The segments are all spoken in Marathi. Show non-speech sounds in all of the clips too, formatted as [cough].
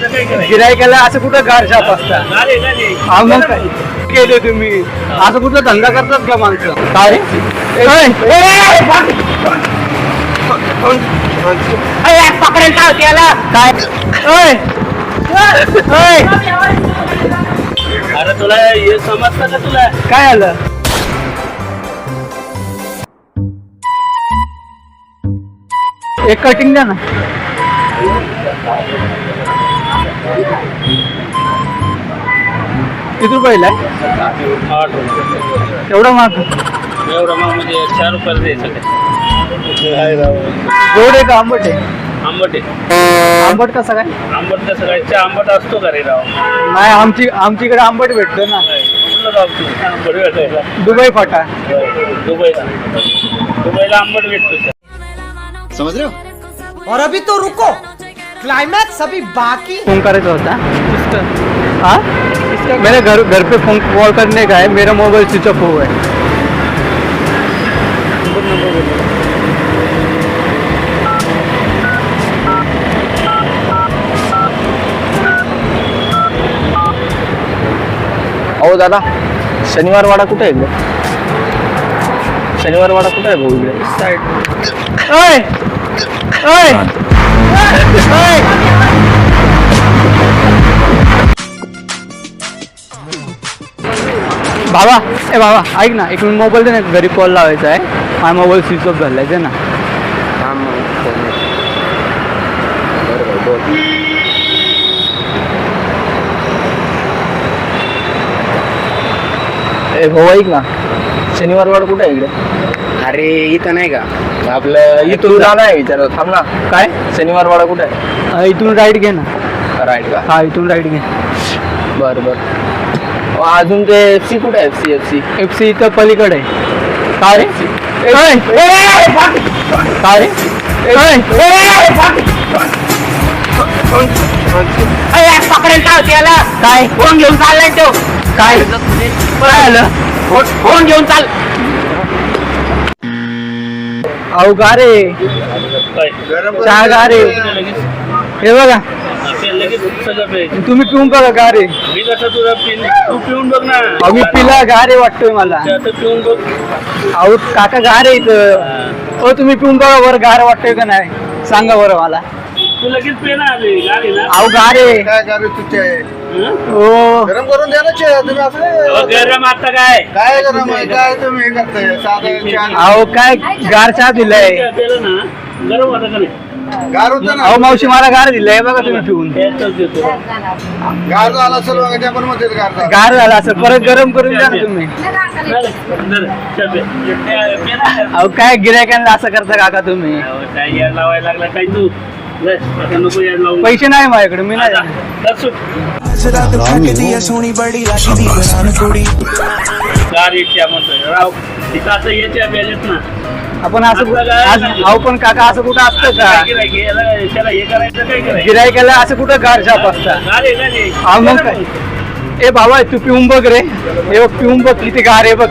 गिरायकाला असं कुठं गार शाप असता? हा मग काय? केले तुम्ही? असं कुठं धंदा करतात का माणसं? काय? ए, ए, काय? ओय, ओय, अरे तुला हे समजतं का तुला? काय आलं? एक कटिंग द्या ना. किती रुपयाला आहे? आठ रुपये. एवढं महाग? एवढं मग म्हणजे चार रुपयाला द्यायचं काय गोड आहे का आंबट आहे? आंबट आहे. आंबट कसं काय? आंबट कसं काय? चहा आंबट असतो का रे राव? नाही आमची आमच्याकडे आंबट भेटतो ना. कुठलं गाव तू? आंबट भेटायला. दुबई फाटा. दुबईला. दुबईला आंबट भेटतो. चहा. समझ रहे हो और अभी तो रुको. क्लाइमैक्स अभी बाकी है। फ़ोन करायचा होता। हाँ? मेरे घर घर पे फ़ोन कॉल करने का है। मेरा मोबाइल स्विच ऑफ़ हुआ है। अहो दादा शनिवार वाडा कुठे आहे इकडे शनिवार वाडा कुठे आहे भाऊ इकडे ओय ओय ओय [laughs] बाबा ए बाबा ऐक ना एक मिनिट मोबाईल दे ना घरी कॉल लावायचा आहे. माझा मोबाईल स्विच ऑफ झालाय दे ना. ए भाऊ ऐक ना. शनिवार वाडा कुठे आहे इकडे? अरे इथं नाही का? आपलं इथून जाणं आहे विचारत थांब ना. काय? शनिवार वाडा कुठे आहे? अं, इथून राईट घे ना. राईट का? हा इथून राईट घे. बरं बरं. अजून ते एफ सी कुठे F C F C F C इथं पलीकडे आहे. काय रे? ओय, काय? रे ओय, काय? फोन घेऊन चाललाय तो. काय? काय आलं? फोन घेऊन चाल. अहो गा रे काय? चहा गा रे लगेच हे बघा. तुम्ही पिऊन बघा गा रे मी कसं तुला पिन तू पिऊन बघ ना मी पिला गा रे वाटतोय मला. पिऊन बघ अहो काका गा रे इथं. हो तुम्ही पिऊन बघा बरं गार वाटतोय का नाही. सांगा बरं मला. तू लगेच पे ना आले गाडी ना. अहो गा रे काय करू तुझे? हं? हो गरम करून द्या ना चहा तुम्ही अहो, असं गरम आता काय? काय गरम आहे? काय तुम्ही हे करताय? साधं चहा अहो काय गार चहा दिलाय. ना गरम होतं का नाही? गार होतं ना. अहो मावशी मला गार दिलाय बघा तुम्ही पिऊन. देतो. गार झाला असेल बघा त्या पण मध्ये गार झाला. गार झाला असं परत गरम करून द्या ना तुम्ही. चल, ना. अहो काय गिरायकांना असं करता काका तुम्ही? अहो, काय याड लावायला लागला काय तू? बस, आता नको लावू. पैसे नाही माझ्याकडे मी नाही आता, सुट. रात फकदी है सोनी बड़ी लगदी बनान कुड़ी गार इच्छा म्हणतोय राव तिथं आता याच्या बॅलेट ना आपण असं आज अहो पण काका असं कुठं असतं का? गिऱ्हाईक आहे? याला- त्याला हे करायचं काय करायचं गिरायकाला असं कुठं गार शाप असता? नाही? मग काय? ए बाबा तू पिऊन बघ रे. हे बघ पिऊन बघ किती गार आहे बघ.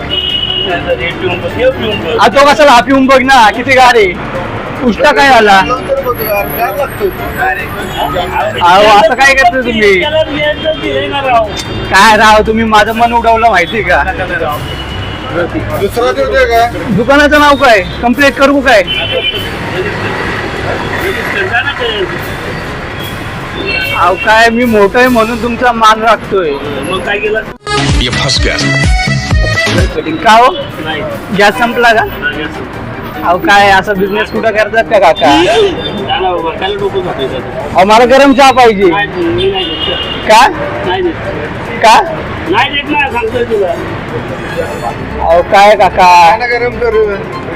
आता कसा हा पिऊन बघ ना किती गार आहे? उष्टा काय आला अहो असं काय करतो तुम्ही. काय राव तुम्ही माझं मन उडवलं माहिती का. दुसरा का दुकानाचं नाव काय कंप्लीट करू काय. अहो काय मी मोठं आहे म्हणून तुमचा मान राखतोय मग काय केलं ये फंस गया का हो गॅस संपला का. अहो काय असा बिझनेस कुठं करतात का काका. अहो मला गरम चहा पाहिजे. का? नाही देत. का? अहो काय काका? गरम करू.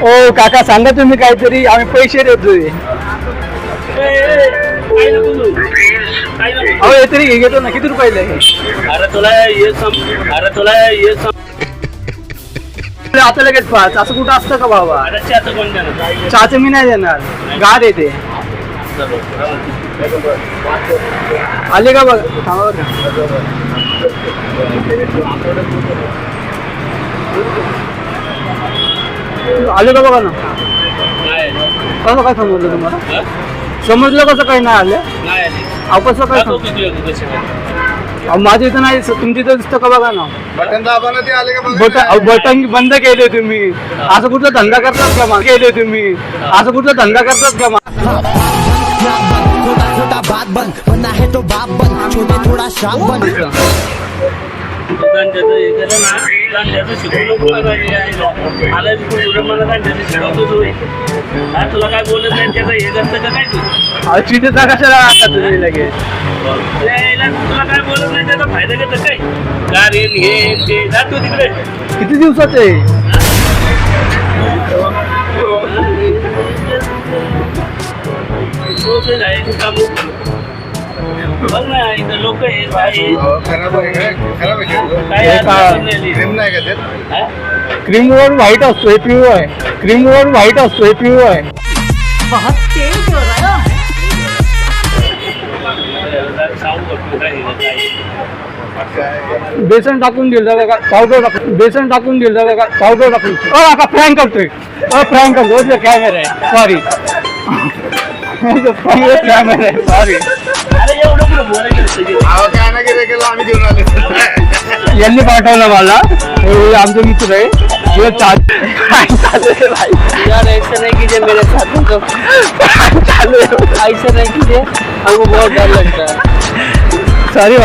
ओ काका सांगा तुम्ही काहीतरी. आम्ही पैसे देतोय. अहो हे तरी घेतो ना. किती रुपयाला आहे? अरे तुला हे सम अरे तुला हे सम आता लगेच पाच असं कुठं असतं का बाबा चहाचं कोण देणार? चहाचं मी नाही देणार गार येते आले का बघ थांबा बरं का. आले का बघा ना नाही. कसं काय समजलं तुम्हाला? समजलं कसं काही नाही आलं नाही अहो कसं काय काय. अहो, माझ्या इथं नाही तुमच्या इथं दिसतं का बघा ना? बटन दाबायला ते आले का बटन अहो, बघा बटन बंद केले तुम्ही. असं कुठं धंदा करतात का मग? केले तुम्ही. असं कुठं धंदा करतात का मग? छोटा छोटा बात बन बना है तो बाप बन छोटे थोड़ा शाप हे केलं ना शिकवलं आहे. तुला मला गांजाचं शिकवतो तू हा तुला काय बोलत नाही त्याचं हे करतं का काय तू अहो, कशाला आता तुम्ही लगेच? तुला नाही त्याचा फायदा घेतं काय? गारेन हे ते जातो तिकडे. किती दिवसाचे रोज जायचं काम. बघ ना इथं लोक आहेत बाई खराब आहे काय अडचण नाही. क्रीम हा? वर व्हाईट असतो हे पिवळ आहे. क्रीम वर व्हाईट असतो हे पिवळ आहे. बेसन टाकून दिलं का? पावडर टाकून बेसन टाकून दिलं का? पावडर टाकून का फ्रँक करतोय. फ्रँक करतोय. कॅमेरा आहे. सॉरी कॅमेरा आहे. सॉरी यांनी पाठवलं मला. आमचे मित्र आहे. चाल- काय चालू यार ऐसा नहीं कीजिए मेरे साथ तो चालू ऐसा नहीं कीजिए हमको बहुत डर लगता है. सॉरी